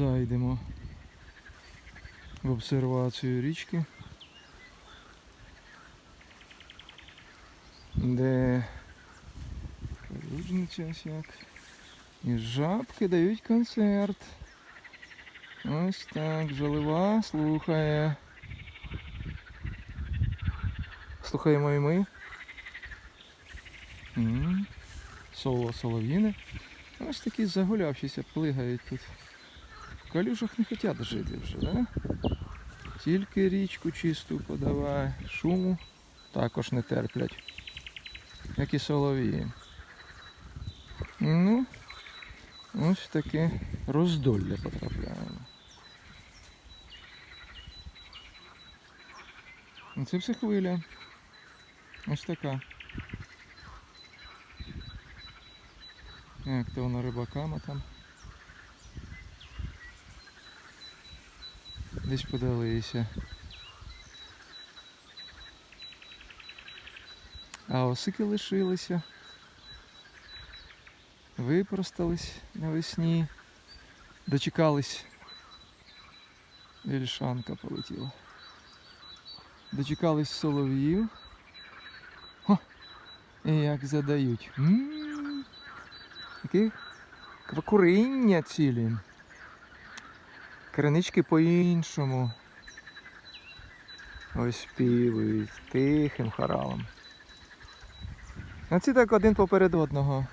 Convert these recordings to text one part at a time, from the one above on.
зайдемо в обсервацію річки, де ось як. І жабки дають концерт. Ось так, жалива слухає. Слухаємо і ми. Соло солов'їни. Ось такі загулявшіся плигають тут. В калюжах не хочуть жити вже, да? Тільки річку чисту подавай, шуму також не терплять. Як і солов'ї. Ну, ось таке роздолля потрапляємо. Це все хвиля. Ось така. Як то вона рибаками там. Десь подалися. А осики лишилися. Випростались навесні. Дочекались. Вільшанка полетіла. Дочекались солов'їв. І як задають. М, Такі квакуриння цілі. Кринички по-іншому. Ось співають тихим хоралом. А ці так один поперед одного.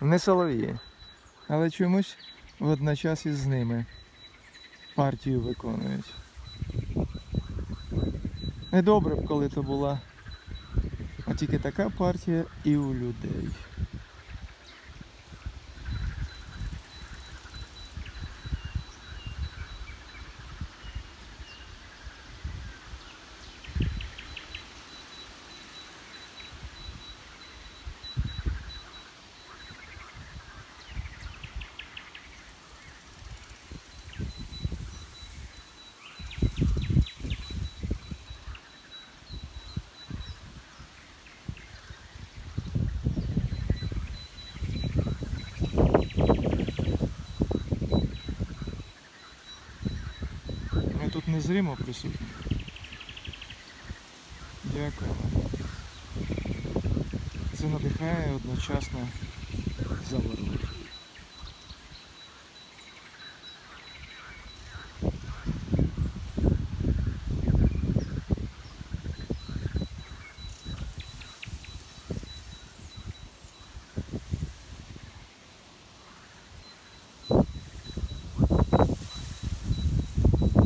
Не солов'ї, але чомусь водночас із ними партію виконують. Не добре б, коли то була. А тільки така партія і у людей. Ми тут незримо присутні. Дякую. Це надихає одночасно заворожує.